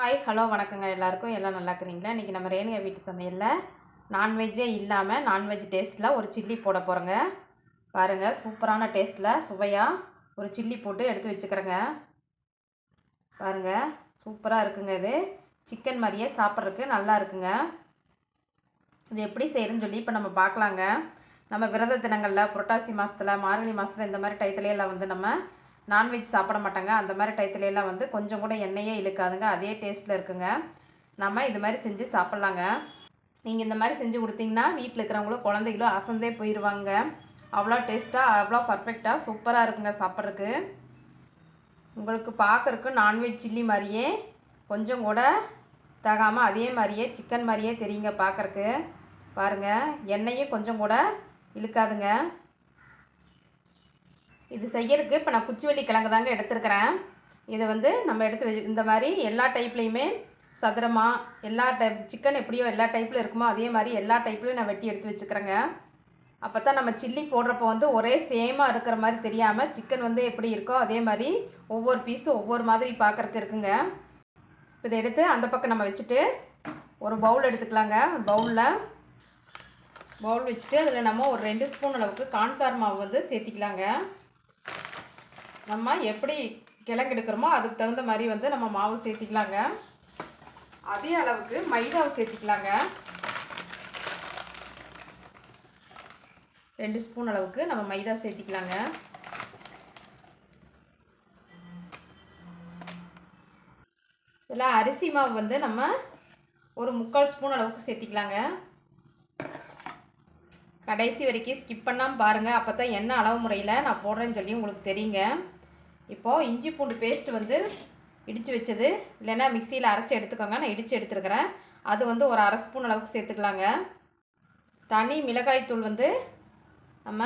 Hi hello வணக்கங்க. எல்லாருக்கும் எல்லாம் நல்லா இருக்கிறீங்களா? இன்றைக்கி நம்ம ரேணுகா வீட்டு சமையலில் நான்வெஜ்ஜே இல்லாமல் நான்வெஜ் டேஸ்ட்டில் ஒரு சில்லி போட போகிறோங்க பாருங்கள் சூப்பரான டேஸ்ட்டில் சுவையாக ஒரு சில்லி போட்டு எடுத்து வச்சுக்கிறேங்க. பாருங்கள் சூப்பராக இருக்குங்க இது. சிக்கன் மாதிரியே சாப்பிட்றதுக்கு நல்லா இருக்குங்க. இது எப்படி செய்கிறதுன்னு சொல்லி இப்போ நம்ம பார்க்கலாங்க. நம்ம விரத தினங்களில் புரட்டாசி மாதத்தில் மார்கழி மாதத்தில் இந்த மாதிரி டயத்துல எல்லாம் வந்து நம்ம நான்வெஜ் சாப்பிட மாட்டாங்க. அந்த மாதிரி டயத்துல எல்லாம் வந்து கொஞ்சம் கூட எண்ணெயே இழுக்காதுங்க. அதே டேஸ்ட்டில் இருக்குங்க. நம்ம இது மாதிரி செஞ்சு சாப்பிட்லாங்க. நீங்கள் இந்த மாதிரி செஞ்சு கொடுத்தீங்கன்னா வீட்டில் இருக்கிறவங்களும் குழந்தைகளும் அசந்தே போயிடுவாங்க அவ்வளோ டேஸ்ட்டாக அவ்வளோ பர்ஃபெக்டாக சூப்பராக இருக்குங்க சாப்பிட்றதுக்கு. உங்களுக்கு பார்க்குறக்கு நான்வெஜ் சில்லி மாதிரியே கொஞ்சம் கூட தகாமல் அதே மாதிரியே சிக்கன் மாதிரியே தெரியுங்க பார்க்குறக்கு பாருங்கள் எண்ணெயும் கொஞ்சம் கூட இழுக்காதுங்க. இது செய்யறதுக்கு இப்போ நான் குச்சிவள்ளி கிழங்கு தாங்க எடுத்துருக்கிறேன். இதை வந்து நம்ம எடுத்து வச்சு இந்த மாதிரி எல்லா டைப்லேயுமே சதுரமாக எல்லா டைப் சிக்கன் எப்படியோ எல்லா டைப்பில் இருக்குமோ அதே மாதிரி எல்லா டைப்லையும் நான் வெட்டி எடுத்து வச்சுக்கிறேங்க. அப்போ தான் நம்ம சில்லி போடுறப்போ வந்து ஒரே சேமாக இருக்கிற மாதிரி தெரியாமல் சிக்கன் வந்து எப்படி இருக்கோ அதே மாதிரி ஒவ்வொரு பீஸும் ஒவ்வொரு மாதிரி பார்க்குறக்கு இருக்குங்க. இதை எடுத்து அந்த பக்கம் நம்ம வச்சுட்டு ஒரு பவுல் எடுத்துக்கலாங்க. பவுலில் பவுல் வச்சுட்டு அதில் நம்ம ஒரு ரெண்டு ஸ்பூன் அளவுக்கு கான்ஃப்ளவர் மாவு வந்து சேர்த்திக்கலாங்க. நம்ம எப்படி கிழங்கு எடுக்கிறோமோ அதுக்கு தகுந்த மாதிரி வந்து நம்ம மாவு சேர்த்திக்கலாங்க. அதே அளவுக்கு மைதாவை சேர்த்திக்கலாங்க. ரெண்டு ஸ்பூன் அளவுக்கு நம்ம மைதா சேர்த்திக்கலாங்க. இதில் அரிசி மாவு வந்து நம்ம ஒரு முக்கால் ஸ்பூன் அளவுக்கு சேர்த்திக்கலாங்க. கடைசி வரைக்கும் ஸ்கிப் பண்ணாமல் பாருங்கள் அப்போ தான் என்ன அளவு முறையில் நான் போடுறேன்னு சொல்லி உங்களுக்கு தெரியுங்க. இப்போது இஞ்சி பூண்டு பேஸ்ட் வந்து இடித்து வச்சது. இல்லைன்னா மிக்சியில் அரைச்சி எடுத்துக்கோங்க. நான் இடித்து எடுத்துருக்கிறேன். அது வந்து ஒரு அரை ஸ்பூன் அளவுக்கு சேர்த்துக்கலாங்க. தனி மிளகாய் தூள் வந்து நம்ம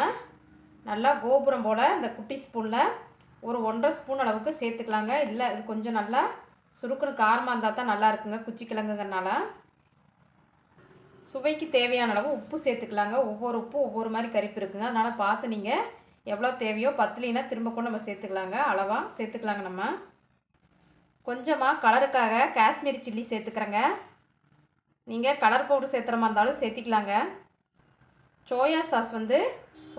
நல்லா கோபுரம் போல் இந்த குட்டி ஸ்பூனில் ஒரு ஒன்றரை ஸ்பூன் அளவுக்கு சேர்த்துக்கலாங்க. இல்லை இது கொஞ்சம் நல்லா சுருக்குன்னு காரமாக இருந்தால் தான் நல்லா இருக்குங்க குச்சி கிழங்குங்கிறனால. சுவைக்கு தேவையான அளவு உப்பு சேர்த்துக்கலாங்க. ஒவ்வொரு உப்பு ஒவ்வொரு மாதிரி கரிப்பு இருக்குங்க. அதனால் பார்த்து நீங்கள் எவ்வளோ தேவையோ பத்துலினா திரும்ப கூட நம்ம சேர்த்துக்கலாங்க. அளவாக சேர்த்துக்கலாங்க நம்ம. கொஞ்சமாக கலருக்காக காஷ்மீரி சில்லி சேர்த்துக்கிறேங்க. நீங்கள் கலர் பவுடர் சேர்த்துற மாதிரி இருந்தாலும் சேர்த்திக்கலாங்க. சோயா சாஸ் வந்து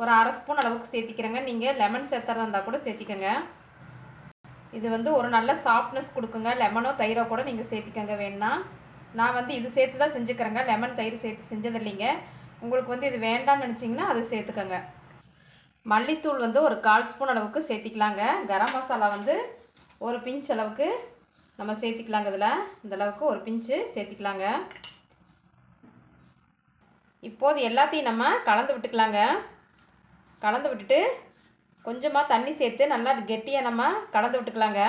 ஒரு அரை ஸ்பூன் அளவுக்கு சேர்த்திக்கிறேங்க. நீங்கள் லெமன் சேர்த்துறதா இருந்தால் கூட சேர்த்திக்கங்க. இது வந்து ஒரு நல்ல சாஃப்ட்னஸ் கொடுக்குங்க. லெமனோ தயிரோ கூட நீங்கள் சேர்த்திக்கங்க வேணுன்னா நான் வந்து இது சேர்த்து தான் செஞ்சுக்கிறேங்க. லெமன் தயிர் சேர்த்து செஞ்சது இல்லைங்க உங்களுக்கு வந்து இது வேண்டாம்னு நினச்சிங்கன்னா அது சேர்த்துக்கங்க. மல்லித்தூள் வந்து ஒரு கால் ஸ்பூன் அளவுக்கு சேர்த்திக்கலாங்க. கரம் மசாலா வந்து ஒரு பிஞ்ச் அளவுக்கு நம்ம சேர்த்திக்கலாங்க இதில். இந்த அளவுக்கு ஒரு பிஞ்சு சேர்த்திக்கலாங்க. இப்போது எல்லாத்தையும் நம்ம கலந்து விட்டுக்கலாங்க. கலந்து விட்டுட்டு கொஞ்சமாக தண்ணி சேர்த்து நல்லா கெட்டியாக நம்ம கலந்து விட்டுக்கலாங்க.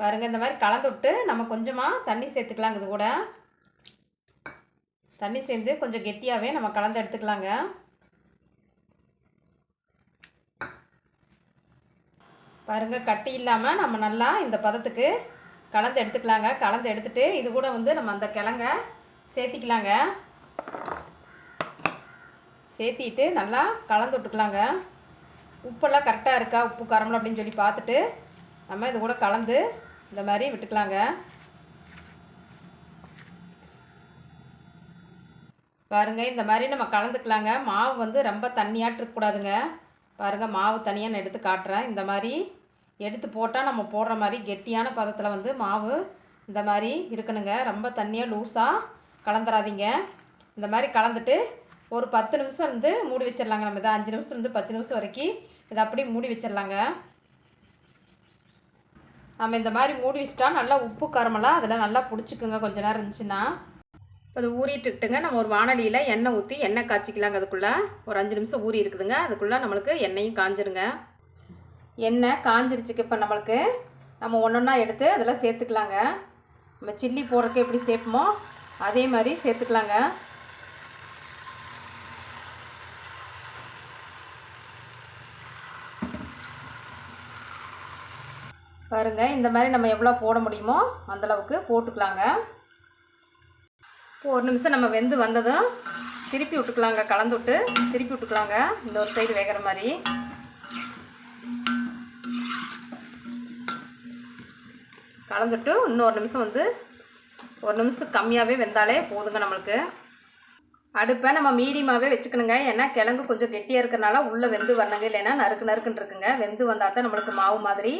பாருங்கள் இந்த மாதிரி கலந்து விட்டு நம்ம கொஞ்சமாக தண்ணி சேர்த்துக்கலாங்க இது கூட. தண்ணி சேர்ந்து கொஞ்சம் கெட்டியாகவே நம்ம கலந்து எடுத்துக்கலாங்க. பாருங்கள் கட்டி இல்லாமல் நம்ம நல்லா இந்த பதத்துக்கு கலந்து எடுத்துக்கலாங்க. கலந்து எடுத்துகிட்டு இது கூட வந்து நம்ம அந்த கிழங்க சேர்த்திக்கலாங்க. சேர்த்திட்டு நல்லா கலந்து விட்டுக்கலாங்க. உப்பெல்லாம் கரெக்டாக இருக்கா? உப்பு காரம்லாம் அப்படின்னு சொல்லி பார்த்துட்டு நம்ம இது கூட கலந்து இந்த மாதிரி விட்டுக்கலாங்க. பாருங்கள் இந்த மாதிரி நம்ம கலந்துக்கலாங்க. மாவு வந்து ரொம்ப தண்ணியாக இருக்கக்கூடாதுங்க பாருங்கள் மாவு தனியாக நான் எடுத்து காட்டுறேன். இந்த மாதிரி எடுத்து போட்டால் நம்ம போடுற மாதிரி கெட்டியான பதத்தில் வந்து மாவு இந்த மாதிரி இருக்கணுங்க. ரொம்ப தண்ணியாக லூஸாக கலந்துடாதீங்க இந்த மாதிரி கலந்துட்டு ஒரு பத்து நிமிஷம் இருந்து மூடி வச்சிடலாங்க. நம்ம இதை அஞ்சு நிமிஷத்துலேருந்து பத்து நிமிஷம் வரைக்கும் இதை அப்படியே மூடி வச்சிடலாங்க. நம்ம இந்த மாதிரி மூடி வச்சிட்டா நல்லா உப்பு காரமெல்லாம் அதில் நல்லா பிடிச்சிக்குங்க. கொஞ்ச நேரம் இருந்துச்சுன்னா. அது ஊறிட்டுட்டுங்க நம்ம ஒரு வானலியில் எண்ணெய் ஊற்றி எண்ணெய் காய்ச்சிக்கலாங்க. அதுக்குள்ளே ஒரு அஞ்சு நிமிஷம் ஊறி இருக்குதுங்க. அதுக்குள்ளே நம்மளுக்கு எண்ணெயும் காஞ்சிருங்க. எண்ணெய் காஞ்சிருச்சுக்கு இப்போ நம்மளுக்கு நம்ம ஒன்று ஒன்றா எடுத்து அதெல்லாம் சேர்த்துக்கலாங்க. நம்ம சில்லி போடுறதுக்கு எப்படி சேர்ப்போமோ அதே மாதிரி சேர்த்துக்கலாங்க. பாருங்கள் இந்த மாதிரி நம்ம எவ்வளோ போட முடியுமோ அந்தளவுக்கு போட்டுக்கலாங்க. இப்போ ஒரு நிமிஷம் நம்ம வெந்து வந்ததும் திருப்பி விட்டுக்கலாங்க கலந்து விட்டு திருப்பி விட்டுக்கலாங்க. இந்த ஒரு சைடு வேகிற மாதிரி. கலந்துட்டு இன்னொரு நிமிஷம் வந்து ஒரு நிமிஷத்துக்கு கம்மியாகவே வெந்தாலே போதுங்க நம்மளுக்கு. அடுப்பை நம்ம மீடியமாகவே வச்சுக்கணுங்க. ஏன்னா கிழங்கு கொஞ்சம் கெட்டியாக இருக்கிறனால உள்ளே வெந்து வரணுங்க. இல்லைன்னா நறுக்கு நறுக்குன்னு இருக்குங்க. வெந்து வந்தால் தான் நம்மளுக்கு மாவு மாதிரி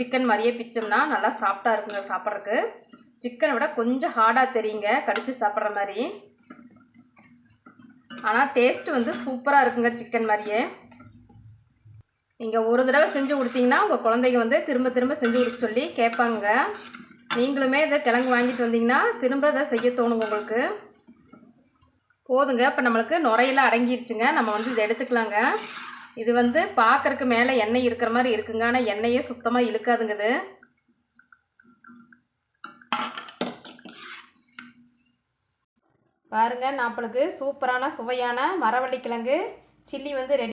சிக்கன் மாதிரியே பிச்சோம்னா நல்லா சாஃப்டாக இருக்குங்க சாப்பிட்றதுக்கு. சிக்கனை விட கொஞ்சம் ஹார்டாக தெரியுங்க. கடித்து சாப்பிட்ற மாதிரி. ஆனால் டேஸ்ட் வந்து சூப்பராக இருக்குங்க சிக்கன் மாதிரியே. நீங்கள் ஒரு தடவை செஞ்சு கொடுத்தீங்கன்னா உங்கள் குழந்தைங்க வந்து திரும்ப திரும்ப செஞ்சு கொடுக்க சொல்லி கேட்பாங்க. நீங்களுமே இதை கிழங்கு வாங்கிட்டு வந்தீங்கன்னா திரும்ப இதை செய்ய தோணுங்க உங்களுக்கு. போதுங்க. இப்போ நம்மளுக்கு நுரையெல்லாம் அடங்கிருச்சுங்க. நம்ம வந்து இதை எடுத்துக்கலாங்க. இது வந்து பார்க்கறக்கு மேலே எண்ணெய் இருக்கிற மாதிரி இருக்குங்க. ஆனால் எண்ணெயே சுத்தமாக இழுக்காதுங்க பாருங்கள் பாருங்க நம்மளுக்கு சூப்பரான சுவையான மரவள்ளிக்கிழங்கு சில்லி வந்து ரெடி